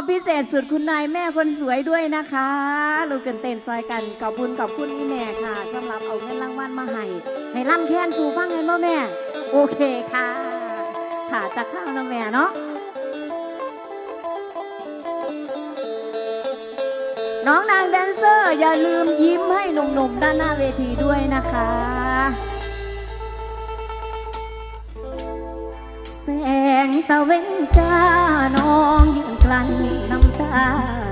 อบพิเศษสุดคุณนายแม่คนสวยด้วยนะคะ ลูกกันเต้นซอยกันขอบคุณขอบคุณพี่แม่ค่ะสำหรับเอาเงินรางวัลมาให้ให้ล่ำแค้นสู่ฟังเงแม่แม่ โอเคค่ะถ่าจะกข้าวนะแม่เนาะน้องนางแดนเซอร์อย่าลืมยิ้มให้หนุ่มๆด้านหน้าเวทีด้วยนะคะ ตะเว้นจ้าน้องยืนกลั้นน้ำตา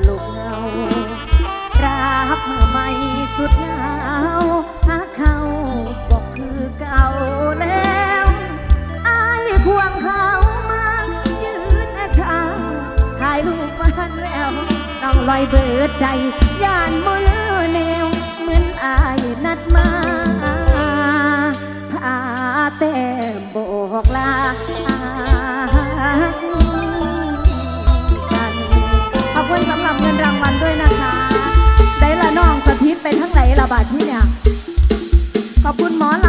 ลูกเงารักเมื่อไม่สุดหนาวหาเขาบอกคือเก่าแล้วไอายควงเขามันยืนทางถ่ายรูปมันแล้วต้องลอยเบิดใจย่านมือเลแนวเหมือนไอานัดมาพาแต่บอกลา บาดที่เนี่ย ขอบคุณหมอล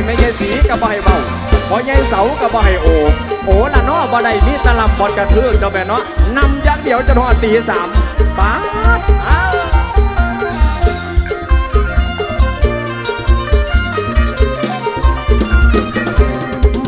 มมาพ่อประดิษฐ์ไม่ใช่สีกับบ่ให้เบาพอใหญ่เสากับบ่ให้โอโอละเนาะบ่ได้มีตะลำบอดกระทือเจ้าแม่เนาะนำยักษ์เดียวจะทอดตีสามป้า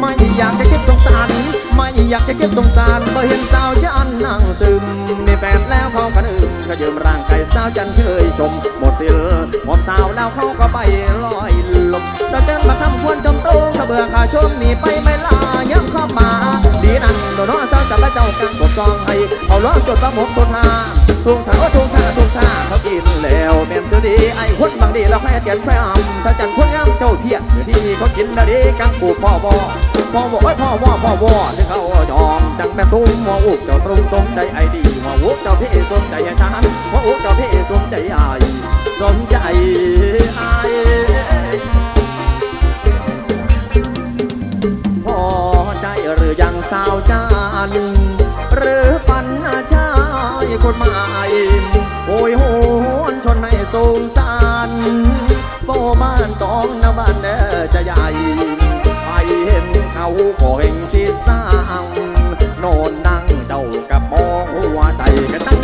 ไม่อยากจะคิดสงสารไม่อยากจะคิดสงสารเมื่อเห็นสาวจันนั่งซึมมีแฟนแล้วเขากันอึม ขยืมร่างกายสาวจันเคยชม หมดสิลหมดสาวแล้วเขาก็ไปลอยลมสาวจันมาทำควรจมโตงถ้าเบื่อขาชมหนีไปไม่ลายังเข้ามา ดีนั่นโดนน้อสาวจับและเจ้ากันกดซองให้เอาล้อจดประมกตัวทา ทุ่งท่าทุ่งท่าทุ่งท่าเขากินแล้วแม่นสุดีไอ้คนบางดีแล้วแค่เกียนแพร่สาจันคนงามเจ้าเทียนอยู่ที่เขากินแล้ดีกังปูพ่อบอพ่อบอไอ้พ่อว่าพ่อว่าที่เขาจอมจังแม่ทุ่มว่าอุกเจ้าตรงสมใจไอ้ดีว่าอุกเจ้าพี่สมใจฉันว่าอุกเจ้าพี่สมใจไอ้สมใจไอ้พอใจหรือยังสาวจานหรือปันอาชา คนใหม่โอ้ยโหนชนให้สงสารโบบ้านตองน้ำบ้านเด้อจะใหญ่ไปเห็นเขาก็เห็นคิดสร้างนอนนั่งเดากับมองหัวใจกันตั้ง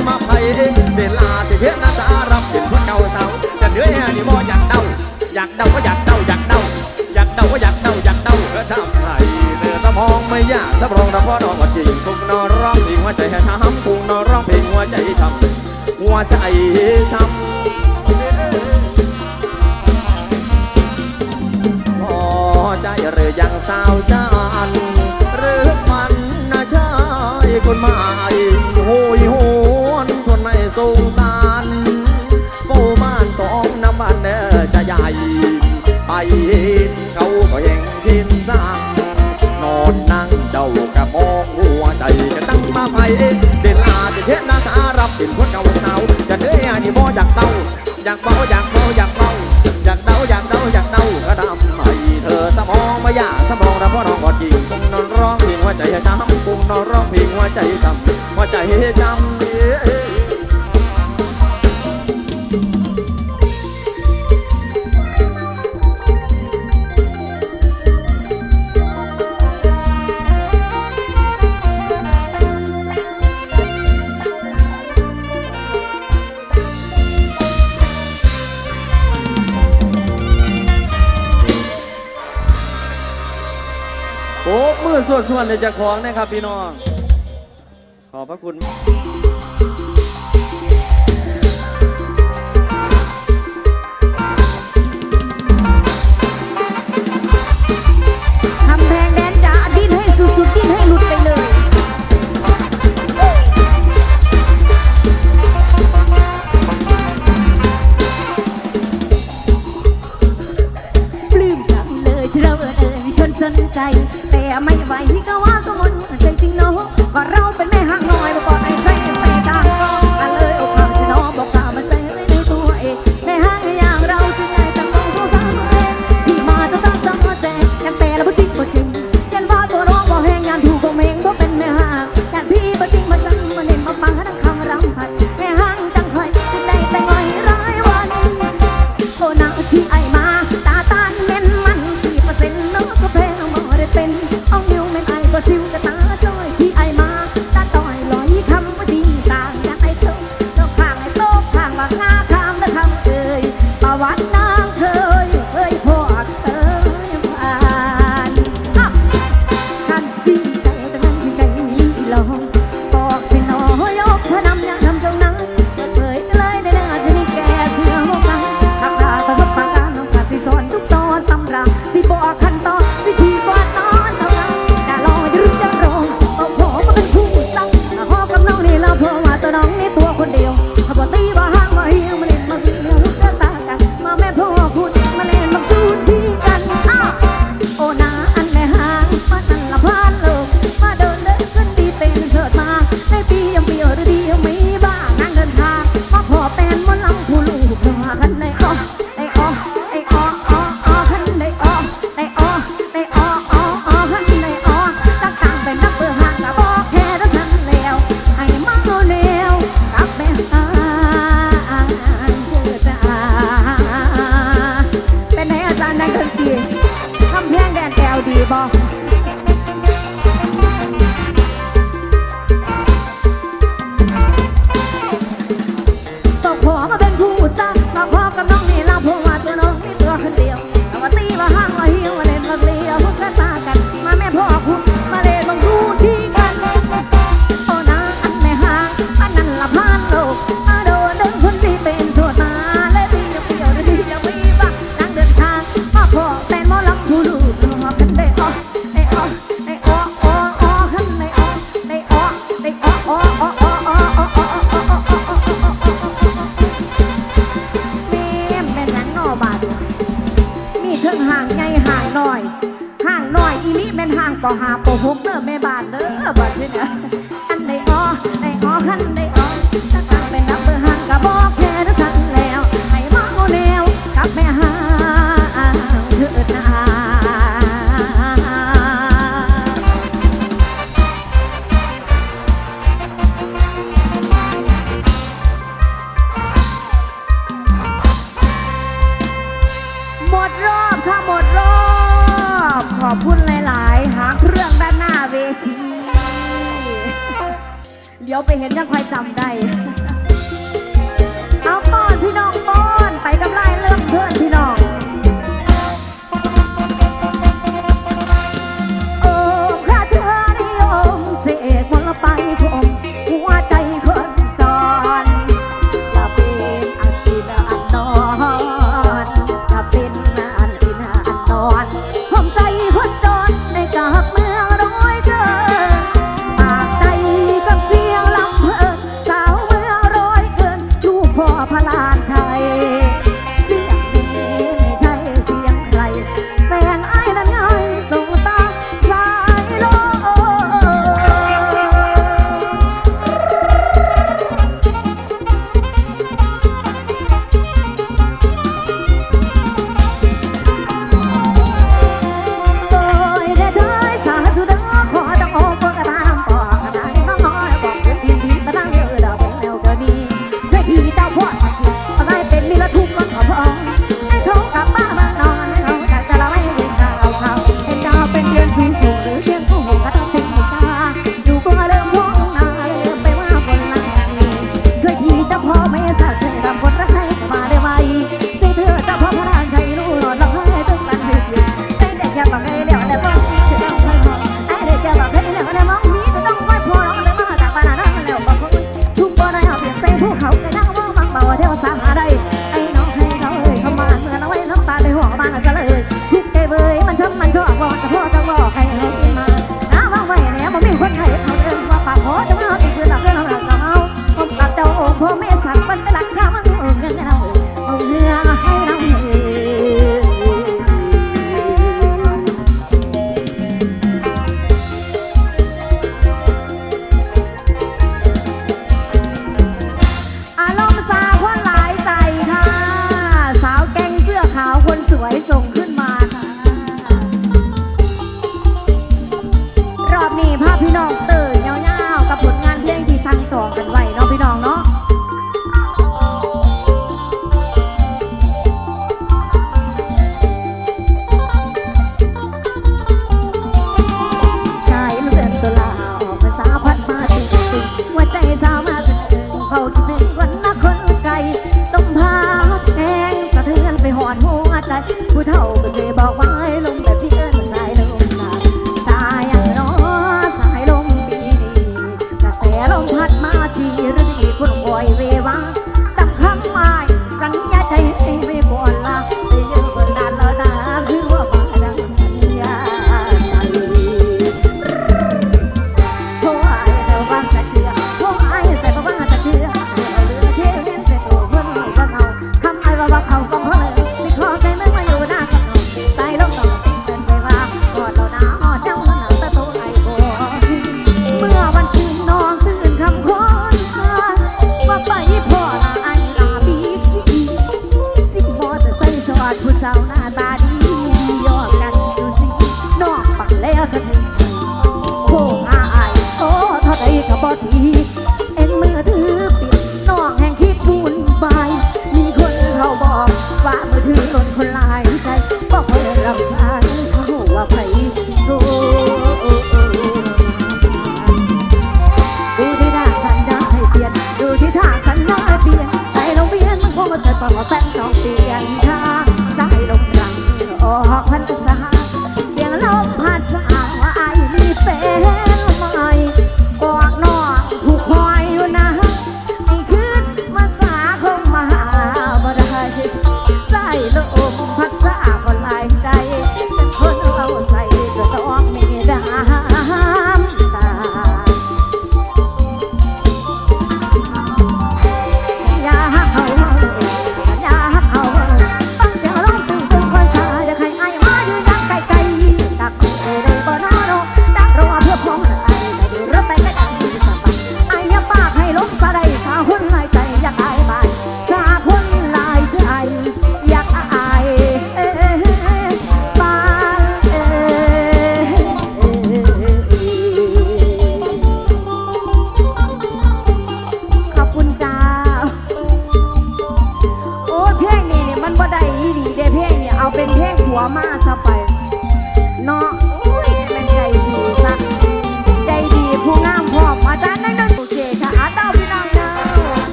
ช้ำพอใจหรือยังสาวจานหรือมันนะชายคนใหม่โหยหวนทนไม่สงสารโกบ้านตองน้ำบ้านเด้อจะใหญ่ ไปเห็นเขาก็เห็นพินสร้างนอนนั่งเจ้ากับมองหัวใจจะตั้งมาไพ่เดิ ช้ำคงนอนร้องเพลงหัวใจจำหัวใจช้ำ สวดส่วนในจากของนะครับพี่น้อง ขอบพระคุณ เอันใดอ้อไอ้ออันใดอ้อถ้กลับไปนับเร์หางก็บอกแค่นั้นแล้วให้มองเอาแล้วกับไปหาเถิดนาหมดรอบค่ะหมดรอบ ขอบคุณแล้ว เดี๋ยวไปเห็นยังใครจำได้ เอาก่อนพี่น้อง ใจผู้เฒ่าก็เคยบอกว่า